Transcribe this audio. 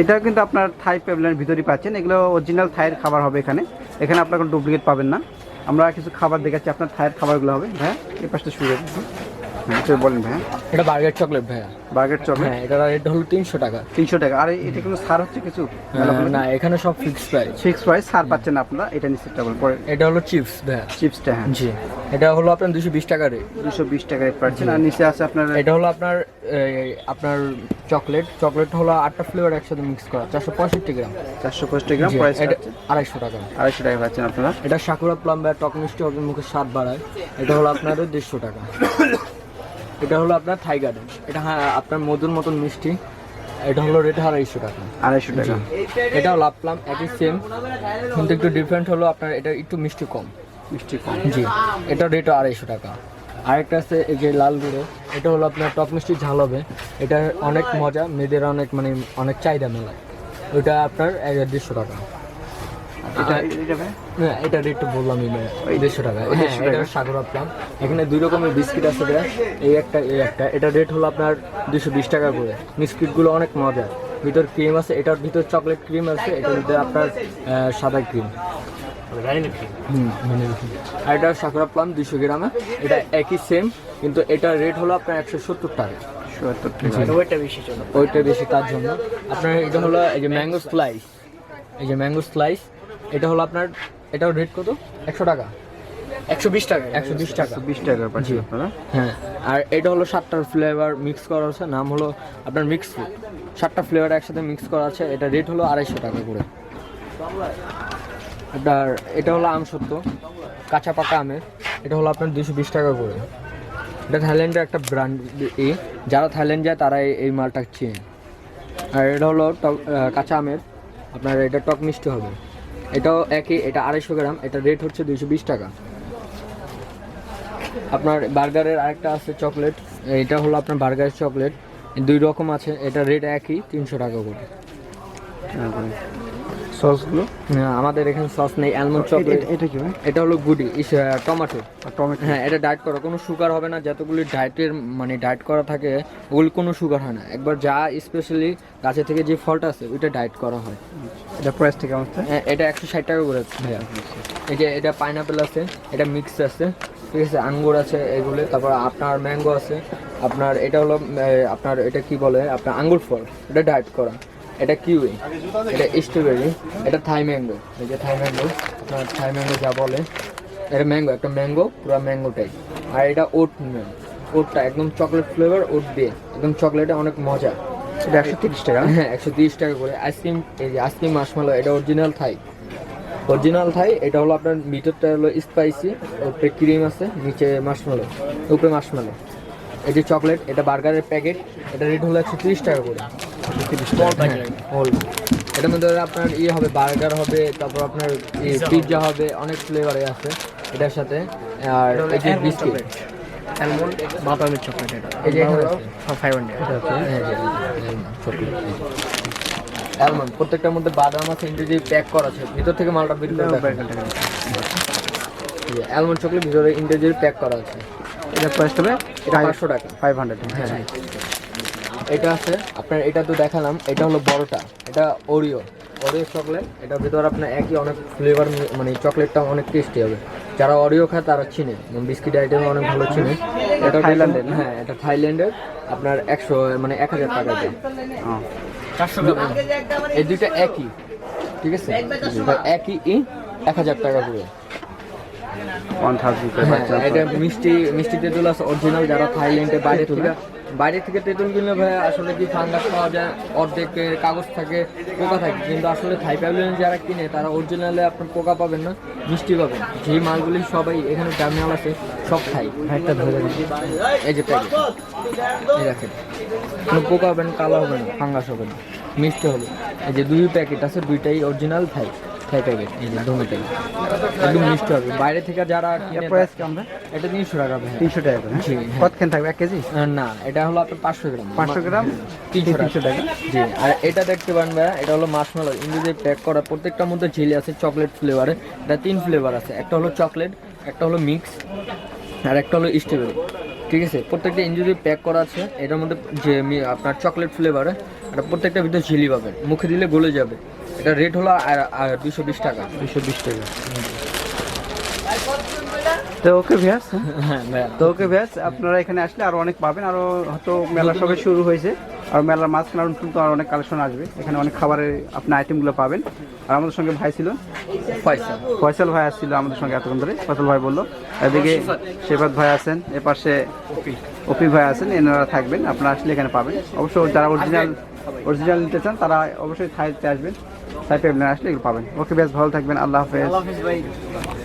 এটাও কিন্তু আপনার থাই পেবলের ভিতরেই পাচ্ছেন। এগুলো অরিজিনাল থাইয়ের খাবার হবে এখানে। এখানে আপনার কোনো ডুপ্লিকেট পাবেন না। আমরা কিছু খাবার দেখাচ্ছি, আপনার থাইয়ের খাবারগুলো হবে। ভাইয়া, এই পাশটা শুরু হ্যাঁ বলেন ভাইয়া। এটা বার্গার চকলেট ভাইয়া। বার্গার চকলেট হ্যাঁ এটা রেট হলো তিনশো টাকা। তিনশো টাকা। আর এটা কিন্তু সার হচ্ছে কিছু? না এখানে সব fix price six price sir পাচ্ছেন আপনারা এটা নিশ্চিতটা বলেন পরে এটা হলো চিপস ভাইয়া। চিপসটা হ্যাঁ। জি। এটা হলো আপনার দুশো বিশ টাকা রেট দুশো বিশ টাকা রেট পাচ্ছেন আর নিচে আছে আপনার এটা হলো আপনার আপনার চকলেট চকলেট হলো আটটা ফ্লেভার একসাথে মিক্স করা চারশো পঁয়ষট্টি গ্রাম চারশো পঁয়ষট্টি গ্রাম প্রাইস আড়াইশো টাকা। আড়াইশো টাকা পাচ্ছেন আপনারা। এটা সাকুরা প্লাম টক মিষ্টি হবে মুখে স্বাদ বাড়ায়। এটা হলো আপনার দেড়শো টাকা। এটা হলো আপনার থাই গার্ডেন এটা হ্যাঁ আপনার মধুর মতন মিষ্টি। এটা হলো রেট আড়াইশো টাকা। আড়াইশো টাকা। এটাও লাভ প্লাম একই সেম কিন্তু একটু ডিফারেন্ট হলো আপনার এটা একটু মিষ্টি কম। মিষ্টি কম। জি। এটা রেটও আড়াইশো টাকা। আরেকটা আছে এই যে লাল গুঁড়ো। এটা হলো আপনার টক মিষ্টি ঝাল হবে এটা অনেক মজা মেয়েদের অনেক মানে অনেক চাহিদা মেলায়। ওইটা আপনার এক দেড়শো টাকা। এটা এটা হ্যাঁ এটা রেট বললামই না দেড়শো টাকা। ওই হ্যাঁ 150 টাকা। এটা সাগর আপলাম এখানে দুই রকমের বিস্কিট আছে। এই একটা এই একটা। এটা রেট হলো আপনার দুশো বিশ টাকা করে। বিস্কিটগুলো অনেক মজা ভিতর ক্রিম আছে এটার ভিতর চকলেট ক্রিম আছে এটার ভিতরে আপনার সাদা ক্রিম হুম আর এটা সাকুরা প্লাম দুশো গ্রামে এটা একই সেম কিন্তু এটার রেট হলো আপনার একশো সত্তর টাকা। ওইটা বেশি ওইটা বেশি তার জন্য। আপনার এটা হলো এই যে ম্যাঙ্গো স্লাইস এই যে ম্যাঙ্গো স্লাইস এটা হলো আপনার এটাও রেট কত? একশো টাকা। একশো বিশ টাকা। একশো বিশ টাকা। বিশ টাকা পাচ্ছেন আপনারা। হ্যাঁ আর এটা হলো সাতটার ফ্লেভার মিক্স করা আছে নাম হলো আপনার মিক্স ফ্রুট সাতটা ফ্লেভার একসাথে মিক্স করা আছে এটা রেট হলো আড়াইশো টাকা করে। এটার এটা হলো আম সত্য কাঁচা পাকা আমের। এটা হলো আপনার দুশো বিশ টাকা করে। এটা থাইল্যান্ডের একটা ব্র্যান্ড এ। যারা থাইল্যান্ড যায় তারা এই- এই মালটা চেনে। আর এটা হলো টক কাঁচা আমের। আপনার এটা টক মিষ্টি হবে। এটাও একই, এটা আড়াইশো গ্রাম, এটা রেট হচ্ছে দুইশো বিশ টাকা। আপনার বার্গারের আরেকটা আছে চকলেট, এটা হলো আপনার বার্গারের চকলেট। দুই রকম আছে, এটা রেট একই, তিনশো টাকা করে। সসগুলো? আমাদের এখানে সস নেই অ্যালমন্ড চকলেট এটা কি এটা হলো গুডি টমেটো। টমেটো? হ্যাঁ এটা ডায়েট করা কোনো সুগার হবে না যতগুলি ডায়েটের মানে ডায়েট করা থাকে ওগুলি কোনো সুগার হয় না। একবার যা স্পেশালি গাছে থেকে যে ফলটা আছে ওইটা ডায়েট করা হয়। এটা প্রাইস থেকে অবস্থা হ্যাঁ, এটা একশো ষাট টাকা করে ভাইয়া। এই যে এটা পাইনাপেল আছে এটা মিক্স আছে ঠিক আছে আঙ্গুর আছে এগুলো তারপর আপনার ম্যাঙ্গো আছে আপনার এটা হলো আপনার এটা কি বলে আপনার আঙ্গুর ফল এটা ডায়েট করা। এটা কিউই এটা স্ট্রবেরি এটা থাই ম্যাঙ্গো এই যে থাই ম্যাঙ্গো আপনার থাই ম্যাঙ্গো যা বলে এটা ম্যাঙ্গো একটা ম্যাঙ্গো পুরো ম্যাঙ্গো টাইপ আর এটা ওট ম্যাঙ্গো ওটটা একদম চকলেট ফ্লেভার ওট দিয়ে। একদম চকলেটে অনেক মজা। এটা একশো তিরিশ টাকা হ্যাঁ একশো তিরিশ টাকা করে। আইসক্রিম এই যে আইসক্রিম মাসমালো এটা অরিজিনাল থাই অরিজিনাল থাই এটা হলো আপনার ভিতরটা হলো স্পাইসি উপরে ক্রিম আছে নিচে মাসমালো উপরে মাসমালো এই যে চকলেট এটা বার্গারের প্যাকেট এটা রেট হলো একশো তিরিশ টাকা করে। হোল এটার মধ্যে আপনার ইয়ে হবে বার্গার হবে তারপর আপনার পিৎজা হবে। অনেক ফ্লেভারে আছে এটার সাথে। আর এই যে বিস্কিট বাদামের চকলেট এটা। এই যে এখানে ফাইভ হান্ড্রেড হ্যাঁ, অ্যালমন্ড প্রত্যেকটার মধ্যে বাদাম আছে ইন্ডিভিজুয়ালি প্যাক করা আছে ভিতর থেকে মালটা বের করে। অ্যালমন্ড চকলেট ভিতরে ইন্ডিভিজুয়ালি প্যাক করা আছে। এটা প্রাইস হবে এটা পাঁচশো টাকা। ফাইভ হান্ড্রেড হ্যাঁ। এটা আছে আপনার এটা তো দেখালাম এটা হলো বড়টা এটা ওরিও ওরিও চকলেট এটার ভিতর আপনার একই অনেক ফ্লেভার মানে চকলেটটা অনেক টেস্টি হবে। যারা অরিও খায় তারা চিনে। বিস্কিট আইটেম অনেক ভালো চিনে। এটা থাইল্যান্ডের হ্যাঁ এটা থাইল্যান্ডের আপনার একশো মানে এক হাজার টাকা দাম এই দুইটা একই ঠিক আছে? একই ই এক হাজার টাকা করে। হ্যাঁ এটা মিষ্টি মিষ্টি তেঁতুল আছে অরিজিনাল যারা থাইল্যান্ডে বাইরে থেকে বাইরে থেকে তেঁতুল কিনলে ভাই আসলে কি ফাঙ্গাস পাওয়া যায়? অর্ধেক কাগজ থাকে পোকা থাকে। কিন্তু আসলে থাই প্যাভিলিয়ন যারা কিনে তারা অরিজিনালে আপনার পোকা পাবেন না মিষ্টি পাবেন। যে মালগুলি সবাই এখানে টার্মিনাল আছে সব খাই। একটা ধরে এই যে প্যাকেট। এই কোনো পোকা হবে না কালো হবে না ফাঙ্গাস হবে না মিষ্টি হবে। এই যে দুই প্যাকেট আছে দুইটাই অরিজিনাল থাই। থাই প্যাকেট এই যে একদম মিষ্টি হবে। বাইরে থেকে যারা কিনে প্রাইস কেমন এটা তিনশো টাকা তিনশো টাকা জি, হ্যাঁ? হ্যাঁ। থাকবে? এক কেজি? না এটা হলো আপনার পাঁচশো গ্রাম। পাঁচশো গ্রাম? তিনশো তিনশো টাকা? জি আর এটা দেখতে পারেন ভাইয়া এটা হলো মার্শমেলো ইন্ডিজে প্যাক করা প্রত্যেকটার মধ্যে ঝিলি আছে চকলেট ফ্লেভারে এটা তিন ফ্লেভার আছে একটা হলো চকলেট একটা হলো মিক্স আর একটা হলো স্ট্রবেরি ঠিক আছে? প্রত্যেকটা ইঞ্জুরি প্যাক করা আছে এটার মধ্যে যে আপনার চকলেট ফ্লেভারে এটা প্রত্যেকটা ভিতরে ঝিলি পাবেন। মুখে দিলে গলে যাবে। এটা রেট হলো দুশো বিশ টাকা। দুশো বিশ টাকা। তো ওকে ভ্যাস হ্যাঁ? তো ওকে ভ্যাস আপনারা এখানে আসলে আরও অনেক পাবেন আরও হয়তো মেলা সবে শুরু হয়েছে। আর মেলার মাঝখানে আরও নতুন আর অনেক কালেকশন আসবে। এখানে অনেক খাবারের আপনার আইটেমগুলো পাবেন। আর আমাদের সঙ্গে ভাই ছিল। পয়সা ফয়সাল ভাই আসছিল আমাদের সঙ্গে এতক্ষণ ধরে। ফয়সাল ভাই বলল এদিকে শেফাত। ভাই আছেন এ পাশে অপি ভাই আছেন এনারা থাকবেন। আপনারা আসলে এখানে পাবেন। অবশ্য যারা অরিজিনাল অরিজিনাল নিতে চান তারা অবশ্যই থাইতে আসবেন। পেবেন আসলে এগুলো পাবেন। ওকে বেশ ভালো থাকবেন। আল্লাহ হাফেজ।